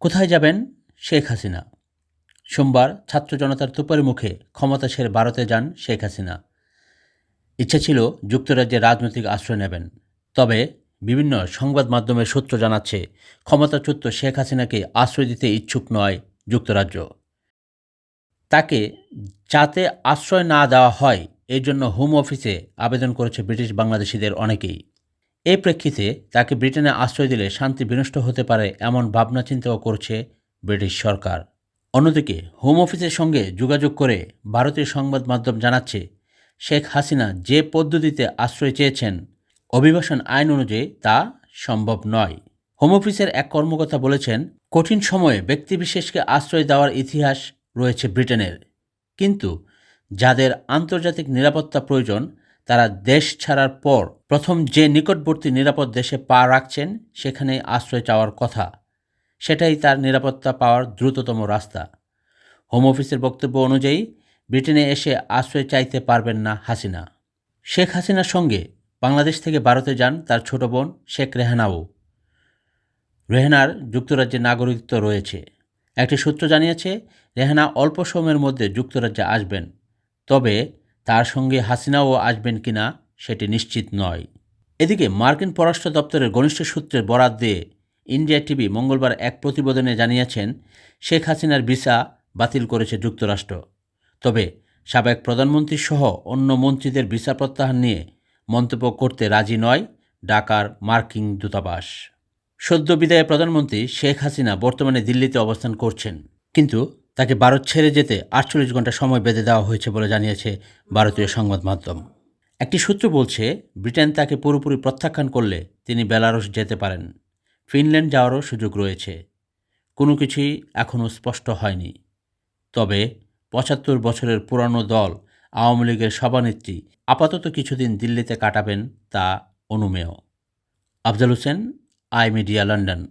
কোথায় যাবেন? শেখ হাসিনা। সোমবার ছাত্র জনতার তুপের মুখে ক্ষমতা ছেড়ে ভারতে যান শেখ হাসিনা। ইচ্ছে ছিল যুক্তরাজ্যে রাজনৈতিক আশ্রয় নেবেন। তবে বিভিন্ন সংবাদ মাধ্যমের সূত্র জানাচ্ছে, ক্ষমতাচ্যুত শেখ হাসিনাকে আশ্রয় দিতে ইচ্ছুক নয় যুক্তরাজ্য। তাকে যাতে আশ্রয় না দেওয়া হয় এই জন্য হোম অফিসে আবেদন করেছে ব্রিটিশ বাংলাদেশিদের অনেকেই। এই প্রেক্ষিতে তাকে ব্রিটেনে আশ্রয় দিলে শান্তি বিনষ্ট হতে পারে এমন ভাবনা চিন্তাও করছে ব্রিটিশ সরকার। অন্যদিকে হোম অফিসের সঙ্গে যোগাযোগ করে ভারতীয় সংবাদ মাধ্যম জানাচ্ছে, শেখ হাসিনা যে পদ্ধতিতে আশ্রয় চেয়েছেন, অভিবাসন আইন অনুযায়ী তা সম্ভব নয়। হোম অফিসের এক কর্মকর্তা বলেছেন, কঠিন সময়ে ব্যক্তিবিশেষকে আশ্রয় দেওয়ার ইতিহাস রয়েছে ব্রিটেনের। কিন্তু যাদের আন্তর্জাতিক নিরাপত্তা প্রয়োজন তারা দেশ ছাড়ার পর প্রথম যে নিকটবর্তী নিরাপদ দেশে পা রাখছেন, সেখানে আশ্রয় চাওয়ার কথা। সেটাই তার নিরাপত্তা পাওয়ার দ্রুততম রাস্তা। হোম অফিসের বক্তব্য অনুযায়ী, ব্রিটেনে এসে আশ্রয় চাইতে পারবেন না হাসিনা। শেখ হাসিনার সঙ্গে বাংলাদেশ থেকে ভারতে যান তার ছোট বোন শেখ রেহানাও। রেহানার যুক্তরাজ্যে নাগরিকত্ব রয়েছে। একটি সূত্র জানিয়েছে, রেহানা অল্প সময়ের মধ্যে যুক্তরাজ্যে আসবেন। তবে তার সঙ্গে হাসিনাও আসবেন কিনা সেটি নিশ্চিত নয়। এদিকে মার্কিন পররাষ্ট্র দপ্তরের ঘনিষ্ঠ সূত্রের বরাত দিয়ে ইন্ডিয়া টিভি মঙ্গলবার এক প্রতিবেদনে জানিয়েছেন, শেখ হাসিনার ভিসা বাতিল করেছে যুক্তরাষ্ট্র। তবে সাবেক প্রধানমন্ত্রী সহ অন্য মন্ত্রীদের ভিসা প্রত্যাহার নিয়ে মন্তব্য করতে রাজি নয় ঢাকার মার্কিন দূতাবাস। সদ্য বিদায় প্রধানমন্ত্রী শেখ হাসিনা বর্তমানে দিল্লিতে অবস্থান করছেন। কিন্তু তাকে ভারত ছেড়ে যেতে আটচল্লিশ ঘণ্টা সময় বেঁধে দেওয়া হয়েছে বলে জানিয়েছে ভারতীয় সংবাদ মাধ্যম। একটি সূত্র বলছে, ব্রিটেন তাকে পুরোপুরি প্রত্যাখ্যান করলে তিনি বেলারস যেতে পারেন। ফিনল্যান্ড যাওয়ারও সুযোগ রয়েছে। কোনো কিছুই এখনও স্পষ্ট হয়নি। তবে পঁচাত্তর বছরের পুরানো দল, আওয়ামী লীগের সভানেত্রী, আপাতত কিছুদিন দিল্লিতে কাটাবেন তা অনুমেয়। Afzal Hossain, I media, London.